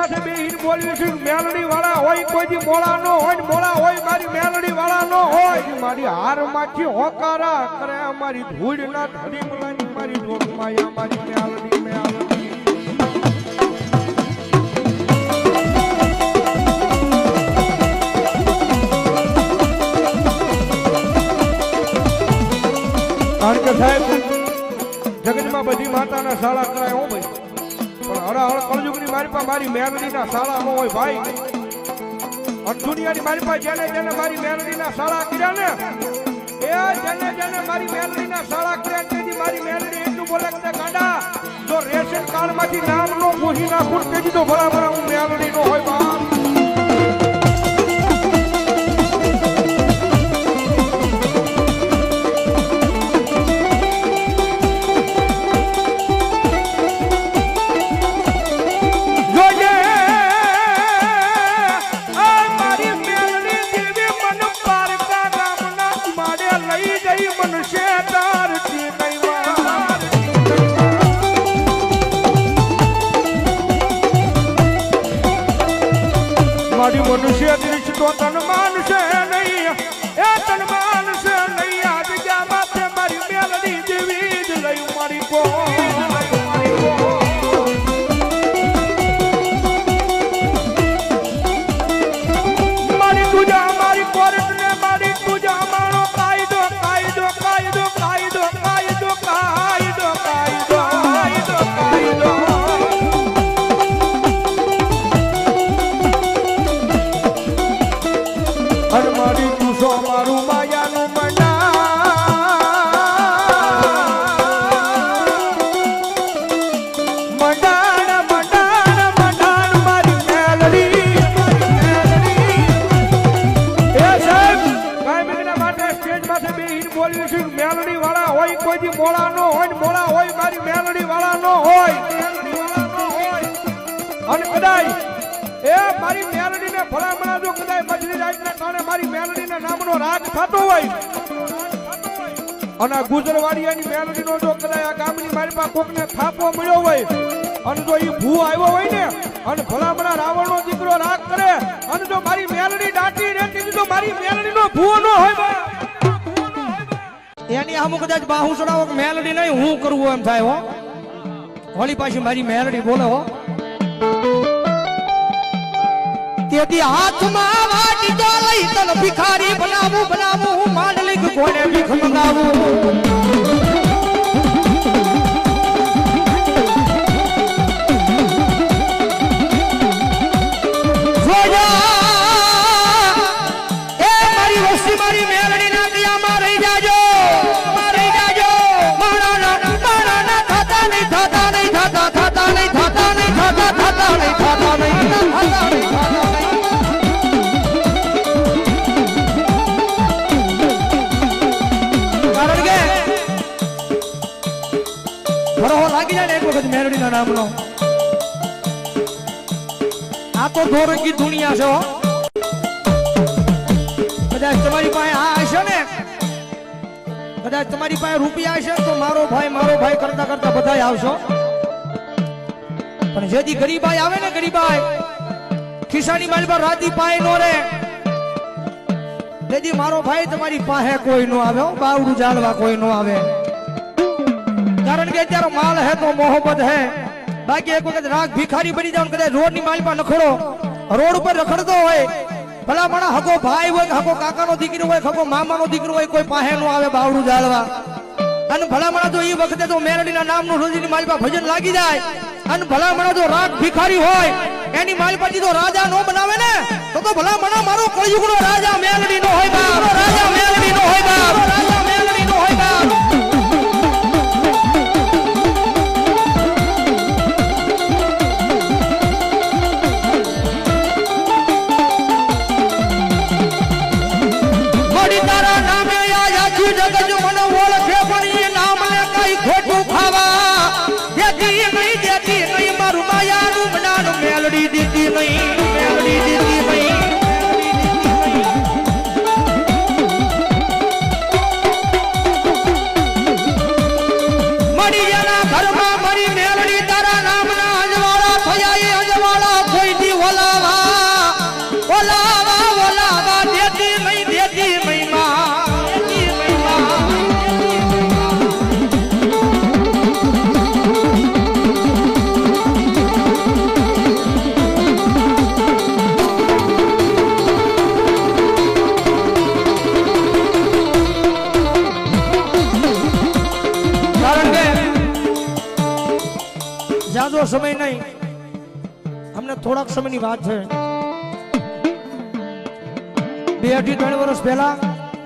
માથે બે ઈન બોલ્યું છે મેલડી વાળા હોય કોઈ મોળા નો હોય મોળા હોય, મારી મેલડી વાળા નો હોય. મારી હારમાંથી હોકારા કરે અમારી ધૂળ ના ધરી મલાની મારી ઢોક માયા મારી મેલડી મેલડી. કારણ કે સાહેબ જગતમાં બધી માતાના શાળા કરાય, હું ભાઈ પણ હળહળ કળયુગની મારી પાસે મારી મેરડીના શાળા ન હોય ભાઈ. અને દુનિયાની મારી પાસે જેને જેને મારી મેરડીના શાળા કર્યા ને, એ જેને જેને મારી મેરડીના શાળા કર્યા, તેથી મારી મેરડી એટલું બોલે કે ગાંડા, જો રેશન કાર્ડમાંથી નામ નો પૂછી નાખું તેથી તો બરાબર હું મેરડી નો હોય બાપ. મારી મનુષ્ય દૃષ્ટિ તો તન માનશે નહીં. એ તન માનશે નહીં. આજ જ્યાં માથે મારી મેલડી દેવી જ લઈ મારી કો બોલ્યું છે. મેલડી વાળા હોય કોઈ મોડા નો હોય, મોડા હોય, મારી મેલડી વાળા નો હોય. મેલડી નો અને કદાચ એ મારી મેલડી ને ફળામણા જો કદાચ મજરી રાતના કારણે મારી મેલડી ના નામનો રાગ થતો હોય. અને ગુજરવાડિયાની મેલડી નો જો કદાચ આ ગામની મારી પાસે કોકને થાપો મળ્યો હોય, અને જો એ ભૂ આવ્યો હોય ને, અને ભલામણા રાવણનો દીકરો રાગ કરે, અને જો મારી મેલડી દાટી રહેતી તો મારી મેલડીનો ભૂ ન હોય. એની આમ કદાચ બાહુ ચડાવો મેલડી નહીં, હું કરવું એમ થાય હો. હોળી પાછી મારી મેલડી બોલે હો. તેથી હાથમાં વાટી તો લઈ તને ભિખારી બનાવું બનાવું, હું માંડલિક કોને ભીખ મંગાવું. જાય ને એક વખત મેલડીના નામનો. આ તો ધોરંગી દુનિયા છે કદાચ તમારી પાસે આ હશે ને? કદાચ તમારી પાસે રૂપિયા હશે તો મારો ભાઈ મારો ભાઈ કરતા કરતા બધાય આવશો. પણ જેથી ગરીબાઈ આવે ને ગરીબાઈ, ખિસ્સાની માલ પર રાતી પાય નો રે જેથી મારો ભાઈ તમારી પાસે કોઈ નો આવે બાવડું જાળવા કોઈ નો આવે. કારણ કે અત્યારે માલ હે તો મોહબ્બત હે. બાકી એક વખત રાગ ભિખારી બની જાવ કદાચ રોડની માલ પર નખડો રોડ ઉપર રખડતો હોય. ભલા માણા હકો ભાઈ હોય હકો કાકાનો દીકરો હોય હકો મામાનો દીકરો હોય, કોઈ પાસે નો આવે બાવડું જાળવા અને ભલા મણા જો એ વખતે તો મેરડીના નામનું રોજીની માલ પર ભજન લાગી જાય અને ભલા મણા જો રાગ ભિખારી હોય, એની માલ પર તો રાજા નો બનાવે ને? તો તો ભલા મણા મારો કળયુગનો રાજા મેલડી નો હોય બાપ. રાજા મેલડી નો હોય બાપ. મળી જેના ઘરમાં મરી મેલડી તારા નામના. સમય નહીં. અમને થોડાક સમયની વાત છે. બે અઢી ત્રણ વર્ષ પહેલા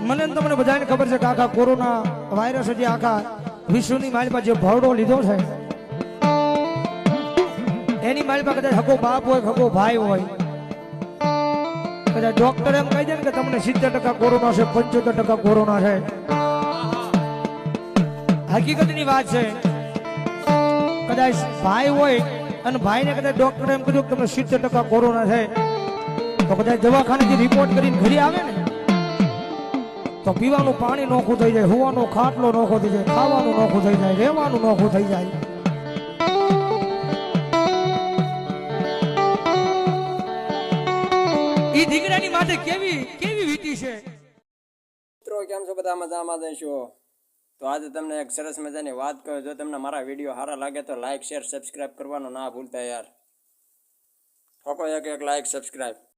મને તમને બધાને ખબર છે કે આખા કોરોના વાયરસ જે આખા વિશ્વની માલમાં જે ભરડો લીધો છે, એની માલમાં કદાચ હકો બાપ હોય હકો ભાઈ હોય. કદાચ ડોક્ટર એમ કહી દે કે તમને સિત્તેર ટકા કોરોના છે, પંચોતેર ટકા કોરોના છે. હકીકતની વાત છે કદાચ ભાઈ હોય અને ભાઈને કદાચ ડોક્ટર એમ કીધું તમને સિત્તેર ટકા કોરોના છે, તો કદાચ દવાખાનેથી રિપોર્ટ કરીને ઘરે આવે ને, તો પીવાનું પાણી નોખું થઈ જાય, હોવાનો ખાટલો નોખો થઈ જાય, ખાવાનું નોખું થઈ જાય, રહેવાનું નોખું થઈ જાય. દીકરાની માટે કેવી કેવી વીતી છે? મિત્રો, કેમ છો? બધા મજામાં જઈશું તો આજે તમને એક સરસ મજાની વાત કહું, જો તમને મારા વીડિયો સારા લાગે તો લાઇક શેર સબસ્ક્રાઈબ કરવાનું ના ભૂલતા યાર. ઠોકો એક એક લાઇક સબસ્ક્રાઇબ